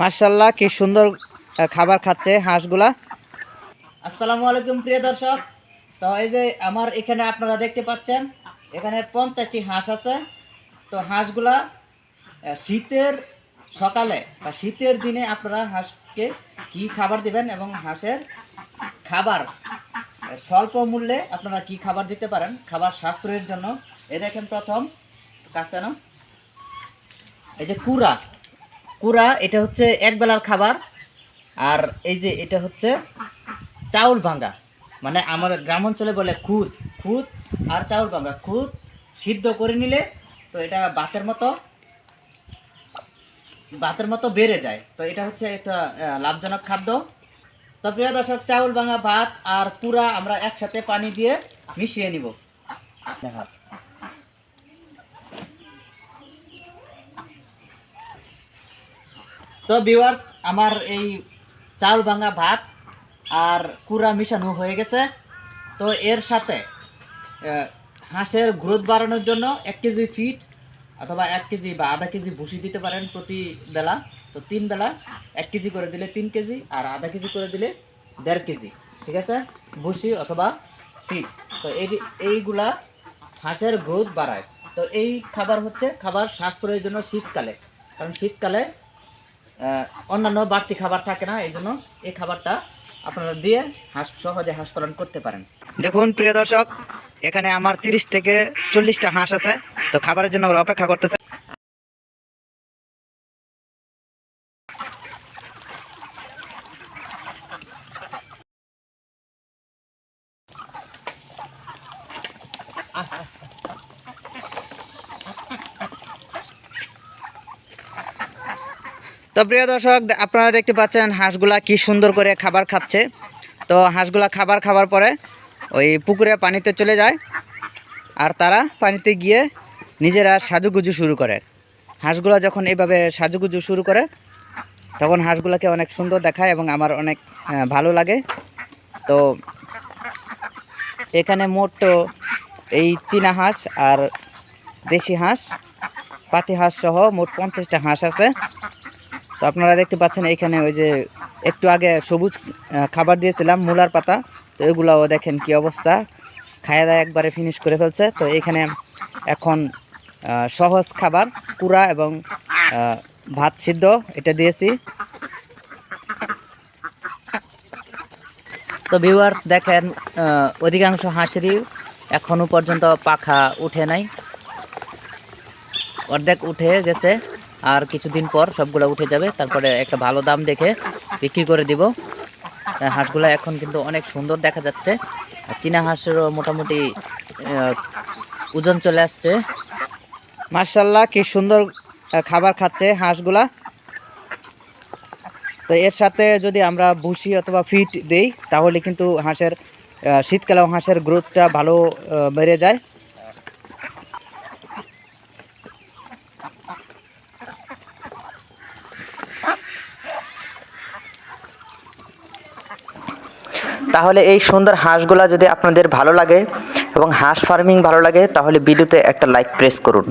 মার্শাল্লাহ কি সুন্দর খাবার খাচ্ছে হাঁসগুলা। আসসালামু আলাইকুম, প্রিয় দর্শক। তো এই যে আমার এখানে আপনারা দেখতে পাচ্ছেন, এখানে পঞ্চাশটি হাঁস আছে। তো হাঁসগুলা শীতের সকালে বা শীতের দিনে আপনারা হাঁসকে কি খাবার দিবেন এবং হাঁসের খাবার স্বল্প মূল্যে আপনারা কি খাবার দিতে পারেন? খাবার সাশ্রয়ের জন্য। এ দেখেন প্রথম, কাছে এই যে কুড়া কুড়া এটা হচ্ছে এক বেলার খাবার। আর এই যে এটা হচ্ছে চাউল ভাঙ্গা। মানে আমার গ্রাম অঞ্চলে বলে খুদ খুদ আর চাউল ভাঙ্গা। খুদ সিদ্ধ করে নিলে তো এটা বাতের মতো বাতের মতো বেড়ে যায়। তো এটা হচ্ছে একটা লাভজনক খাদ্য। তো প্রিয় দর্শক, চাউল ভাঙা ভাত আর পুরা আমরা একসাথে পানি দিয়ে মিশিয়ে নিব। দেখা। তো ভিউয়ার্স আমার এই চাউল ভাঙা ভাত আর কুড়া মিশানো হয়ে গেছে। তো এর সাথে হাঁসের গ্রোথ বাড়ানোর জন্য এক কেজি ফিট অথবা এক কেজি বা আধা কেজি ভুসি দিতে পারেন প্রতি বেলা। তো তিন বেলা এক কেজি করে দিলে তিন কেজি আর আধা কেজি করে দিলে দেড় কেজি, ঠিক আছে? ভুসি অথবা ফিট তো এই, এইগুলা হাঁসের গ্রোথ বাড়ায়। তো এই খাবার হচ্ছে খাবার সাশ্রয়ের জন্য শীতকালে। কারণ শীতকালে অন্যান্য বাড়তি খাবার থাকে না এই জন্য এই খাবারটা আপনারা দিয়ে হাঁস সহজে হাঁস পালন করতে পারেন। দেখুন প্রিয় দর্শক এখানে আমার তিরিশ থেকে চল্লিশটা হাঁস আছে। তো খাবারের জন্য আমরা অপেক্ষা করতেছে। তো প্রিয় দর্শক, আপনারা দেখতে পাচ্ছেন হাঁসগুলা কি সুন্দর করে খাবার খাচ্ছে। তো হাঁসগুলা খাবার খাবার পরে ওই পুকুরে পানিতে চলে যায় আর তারা পানিতে গিয়ে নিজেরা সাজুগুজু শুরু করে। হাঁসগুলা যখন এইভাবে সাজুগুজু শুরু করে, তখন হাঁসগুলাকে অনেক সুন্দর দেখায় এবং আমার অনেক ভালো লাগে। তো এখানে মোট এই চীনা হাঁস আর দেশি হাঁস, পাতি হাঁস সহ মোট পঞ্চাশটা হাঁস আছে। তো আপনারা দেখতে পাচ্ছেন এখানে ওই যে একটু আগে সবুজ খাবার দিয়েছিলাম, মূলার পাতা। তো এগুলাও দেখেন কি অবস্থা। খায়া দায় একবারে ফিনিশ করে ফেলছে। তো এখানে এখন সহজ খাবার, কুড়া এবং ভাত সিদ্ধ, এটা দিয়েছি। তো ভিউয়ার দেখেন অধিকাংশ হাঁসেরই এখনও পর্যন্ত পাখা উঠে নাই। অর্ধেক উঠে গেছে। আর কিছুদিন পর সবগুলো উঠে যাবে। তারপরে একটা ভালো দাম দেখে বিক্রি করে দিব। হাঁসগুলো এখন কিন্তু অনেক সুন্দর দেখা যাচ্ছে। চীনা হাঁসেরও মোটামুটি ওজন চলে আসছে। মার্শাল্লাহ কি সুন্দর খাবার খাচ্ছে হাঁসগুলা। তো এর সাথে যদি আমরা ভুসি অথবা ফিট দেই, তাহলে কিন্তু হাঁসের শীতকালেও হাঁসের গ্রোথটা ভালো বেড়ে যায়। তাহলে এই সুন্দর হাঁসগুলা যদি আপনাদের ভালো লাগে এবং হাঁস ফার্মিং ভালো লাগে, তাহলে ভিডিওতে একটা লাইক প্রেস করুন।